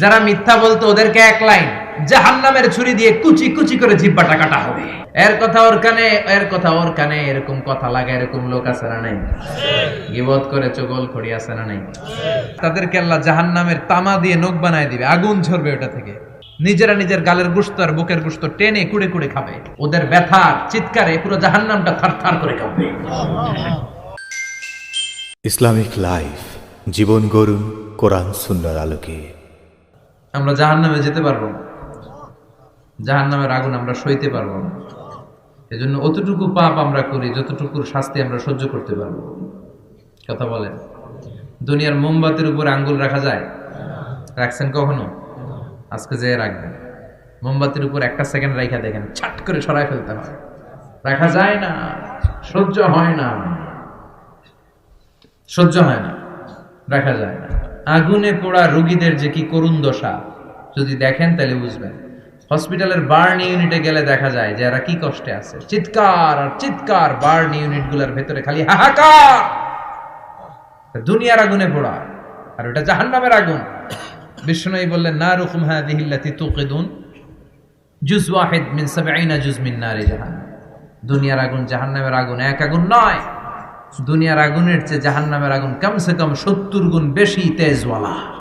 যারা মিথ্যা বলতো ওদেরকে এক লাইন, জাহান্নামের ছুরি দিয়ে কুচি কুচি করে জিব্বাটা কাটা হবে। এর কথা ওর কানে, এর কথা ওর কানে, এরকম কথা লাগে, এরকম লোক আছে না নাই? গিবত করে চগল খড়ি আছে না নাই? তাদেরকে আল্লাহ জাহান্নামের তামা দিয়ে নখ বানায় দিবে, আগুন ঝরবে ওটা থেকে। নিজেরা নিজের গালের গুস্ত আর বুকের গুস্ত টেনে কুড়ে কুড়ে খাবে। ওদের ব্যথা, চিৎকারে পুরো জাহান্নামটা থার থার করে কাঁপবে। ইসলামিক লাইফ, জীবন গড়ুন কোরআন সুন্নার আলোকে। আমরা জাহান্নামে যেতে পারব না। জাহান্নামের আগুন আমরা সইতে পারব না। এজন্য অতটুকু পাপ আমরা করি, যতটুকুর শাস্তি আমরা সহ্য করতে পারব। কথা বলেন। দুনিয়ার মোমবাতির উপর আঙ্গুল রাখা যায়? রাখছেন কখনো? আজকে যে রাখবেন। মোমবাতির উপর একটা সেকেন্ড রাখা দেখেন, ছাট করে সরাই ফেলতে হয়। রাখা যায় না, সহ্য হয় না। সহ্য হয় না, রাখা যায় না। আগুনে পোড়া রোগীদের যে কি করুণ দশা। যদি দেখেন তাহলে বুঝবেন। হসপিটালের বার্ন ইউনিটে গেলে দেখা যায় যে এরা কি কষ্টে আছে। চিৎকার আর চিৎকার বার্ন ইউনিটগুলার ভেতরে খালি হাহাকার। দুনিয়ার আগুনে পোড়া। আর ওটা জাহান্নামের আগুন। বিষ্ণু বললেন, না রুকুম হ্যাঁ দিহিল্লাতি তুকিদুন জুজ ওয়াহিদ মিন সাবঈনা জুজ মিন নারি জাহান্নাম। দুনিয়ার আগুন জাহান্নামের আগুন, এক আগুন নয়। দুনিয়ার আগুনের চেয়ে জাহান্নামের আগুন কমসে কম সত্তর গুণ বেশি তেজওয়ালা।